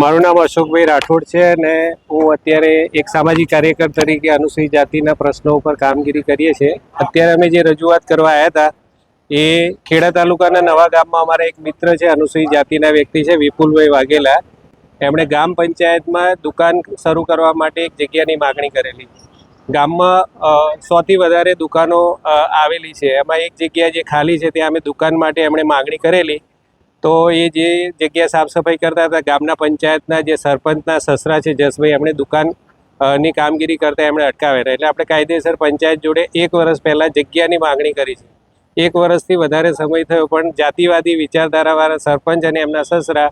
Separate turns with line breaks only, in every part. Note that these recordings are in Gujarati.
મારું નામ અશોકભાઈ રાઠોડ છે અને હું અત્યારે એક સામાજિક કાર્યકર તરીકે અનુસૂચિત જાતિના પ્રશ્નો ઉપર કામગીરી કરીએ છીએ. અત્યારે અમે જે રજૂઆત કરવા આવ્યા હતા, એ ખેડા તાલુકાના નવા ગામમાં અમારા એક મિત્ર છે, અનુસૂચિત જાતિના વ્યક્તિ છે, વિપુલભાઈ વાઘેલા. એમણે ગામ પંચાયતમાં દુકાન શરૂ કરવા માટે એક જગ્યાની માગણી કરેલી. ગામમાં સોથી વધારે દુકાનો આવેલી છે. એમાં એક જગ્યા જે ખાલી છે, ત્યાં અમે દુકાન માટે એમણે માગણી કરેલી. તો એ જે જગ્યા સાફ સફાઈ કરતા હતા, ગામના પંચાયતના જે સરપંચના સસરા છે જસભાઈ, એમણે દુકાનની કામગીરી કરતા એમણે અટકાવેલા એટલે આપણે કાયદેસર પંચાયત જોડે એક વર્ષ પહેલાં જગ્યાની માગણી કરી છે. એક વર્ષથી વધારે સમય થયો, પણ જાતિવાદી વિચારધારાવાળા સરપંચ અને એમના સસરા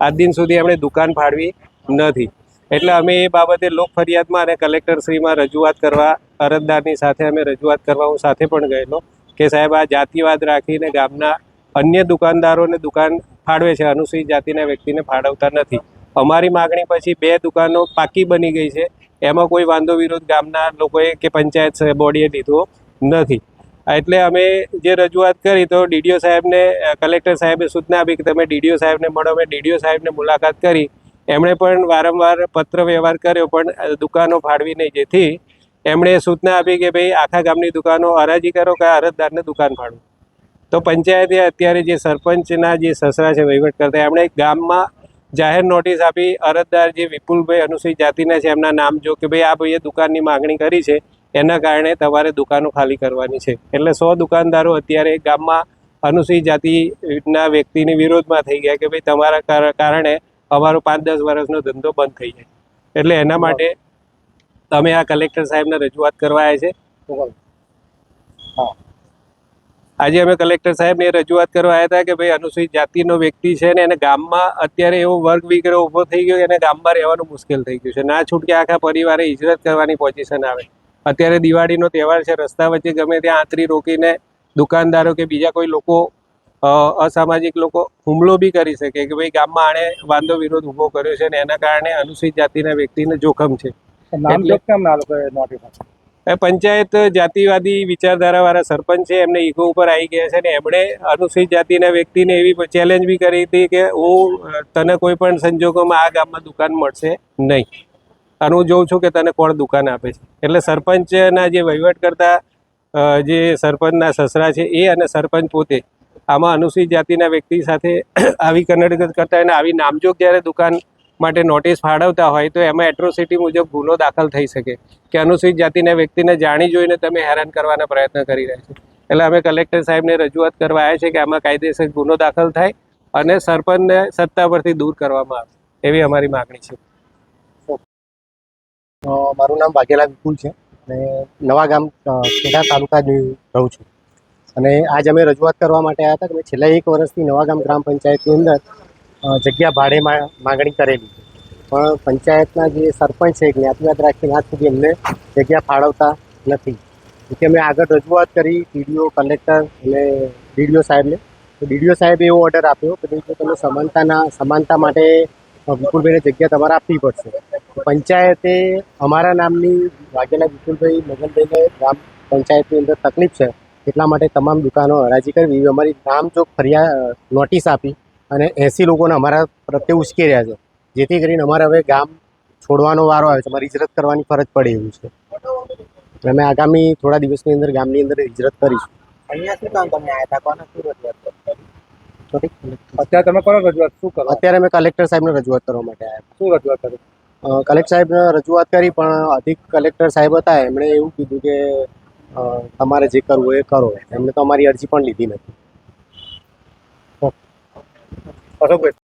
આજ દિન સુધી એમણે દુકાન ફાળવી નથી. એટલે અમે એ બાબતે લોક ફરિયાદમાં અને કલેક્ટરશ્રીમાં રજૂઆત કરવા, અરજદારની સાથે અમે રજૂઆત કરવા હું સાથે પણ ગયેલો કે સાહેબ, આ જાતિવાદ રાખીને ગામના અન્ય દુકાનદારોને દુકાન ફાળવે છે, અનુસૂચિત જાતિના વ્યક્તિને ફાળવતા નથી. અમારી માગણી પછી બે દુકાનો પાકી બની ગઈ છે. એમાં કોઈ વાંધો વિરોધ ગામના લોકોએ કે પંચાયત બોડીએ લીધો નથી. એટલે અમે જે રજૂઆત કરી તો ડીડીઓ સાહેબને, કલેક્ટર સાહેબે સૂચના આપી કે તમે ડીડીઓ સાહેબને મળો. અમે ડીડીઓ સાહેબને મુલાકાત કરી. એમણે પણ વારંવાર પત્ર વ્યવહાર કર્યો, પણ દુકાનો ફાળવી નહીં. જેથી એમણે સૂચના આપી કે ભાઈ આખા ગામની દુકાનો હરાજી કરો કે અરજદારને દુકાન ફાળવો તો પંચાયતે અત્યારે જે સરપંચના જે સસરા છે વહીવટ કરતા એમણે ગામમાં જાહેર નોટિસ આપી. અરજદાર જે વિપુલભાઈ અનુસૂચિત જાતિના છે, એમના નામ જો કે ભાઈ આ ભાઈએ દુકાનની માગણી કરી છે, એના કારણે તમારે દુકાનો ખાલી કરવાની છે. એટલે સો દુકાનદારો અત્યારે ગામમાં અનુસૂચિત જાતિના વ્યક્તિની વિરોધમાં થઈ ગયા કે ભાઈ તમારા કારણે અમારો પાંચ દસ વર્ષનો ધંધો બંધ થઈ જાય. એટલે એના માટે અમે આ કલેક્ટર સાહેબને રજૂઆત કરવા આવ્યા છે. આજે અમે કલેક્ટર સાહેબને રજૂઆત કરવા આવ્યા હતા કે ભાઈ અનુસૂચિત જાતિનો વ્યક્તિ છે ને એને ગામમાં અત્યારે એવો વર્ગ વિગ્રહ ઊભો થઈ ગયો એને ગામમાં રહેવાનું મુશ્કેલ થઈ ગયું છે. ના છૂટકે આખા પરિવારે હિજરત કરવાની પોઝિશન આવે. અત્યારે દિવાળીનો તહેવાર છે રસ્તા વચ્ચે ગમે ત્યાં આંતરી રોકીને દુકાનદારો કે બીજા કોઈ લોકો અસામાજિક લોકો હુમલો બી કરી શકે કે ભાઈ ગામમાં આણે વાંધો વિરોધ ઊભો કર્યો છે ને એના કારણે અનુસૂચિત જાતિના વ્યક્તિને જોખમ છે.
નામ કેમ ના લોકોએ નોટિસ
પંચાયત જાતિવાદી વિચારધારાવાળા સરપંચ છે, એમને ઈગો ઉપર આવી ગયા છે ને એમણે અનુસૂચિત જાતિના વ્યક્તિને એવી ચેલેન્જ બી કરી હતી કે હું તને કોઈ પણ સંજોગોમાં આ ગામમાં દુકાન મળશે નહીં. અને હું જોઉં છું કે તને કોણ દુકાન આપે છે. એટલે સરપંચના જે વહીવટ કરતા જે સરપંચના સસરા છે, એ અને સરપંચ પોતે આમાં અનુસૂચિત જાતિના વ્યક્તિ સાથે આવી કન્નડ કરતા અને આવી નામજોગ જ્યારે દુકાન માટે નોટિસ ફાળવતા હોય તો એમાં એટ્રોસિટી મુજબ ગુનો દાખલ થઈ શકે. કે અનુસૂચિત જાતિના વ્યક્તિને જાણી જોઈને તમે હેરાન કરવાના પ્રયત્ન કરી રહ્યા છો. એટલે અમે કલેક્ટર સાહેબને રજૂઆત કરવા આવ્યા છે કે આમાં કાયદેસર ગુનો દાખલ થાય અને સરપંચને સત્તા પરથી દૂર કરવામાં આવે. એવી અમારી માગણી છે.
મારું નામ વાઘેલા વિપુલ છે. અને નવા ગામ ખેડા તાલુકા રહું છું. અને આજ અમે રજૂઆત કરવા માટે આવ્યા હતા કે છેલ્લા એક વર્ષથી નવા ગામ ગ્રામ પંચાયતની અંદર જગ્યા ભાડે મા- માગણી કરેલી પણ પંચાયતના જે સરપંચ છે જ્ઞાતિવાદ રાખીને આજ સુધી એમને જગ્યા ફાળવતા નથી. એટલે અમે આગળ રજૂઆત કરી ડીડીઓ, કલેક્ટર અને ડીડીઓ સાહેબને. તો ડીડીઓ સાહેબે એવો ઓર્ડર આપ્યો કે ભાઈ તમે સમાનતાના, સમાનતા માટે વિપુલભાઈને જગ્યા તમારે આપવી પડશે. પંચાયતે અમારા નામની વાઘેલા વિપુલભાઈ મગનભાઈને ગ્રામ પંચાયતની અંદર તકલીફ છે, એટલા માટે તમામ દુકાનો હરાજી કરવી. એવી અમારી નામચોક ફરિયાદ નોટિસ આપી અને એંસી લોકોને અમારા પ્રત્યે ઉશ્કેર્યા રહ્યા છે. જેથી કરીને અમારે હવે ગામ છોડવાનો વારો આવે છે. અમારે હિજરત કરવાની ફરજ પડે એવું છે. અમે આગામી થોડા દિવસની અંદર ગામની અંદર હિજરત કરીશું.
અહીંયા શું તમે કોને રજૂઆત
અત્યારે તમે કરો રજૂઆત? શું કરો?
અત્યારે અમે કલેક્ટર સાહેબને રજૂઆત કરવા માટે આવ્યા
શું રજૂઆત કરી?
કલેક્ટર સાહેબને રજૂઆત કરી પણ અધિક કલેક્ટર સાહેબ હતા. એમણે એવું કીધું કે તમારે જે કરવું હોય એ કરો. એમણે તો અમારી અરજી પણ લીધી નથી.
અશોકભાઈ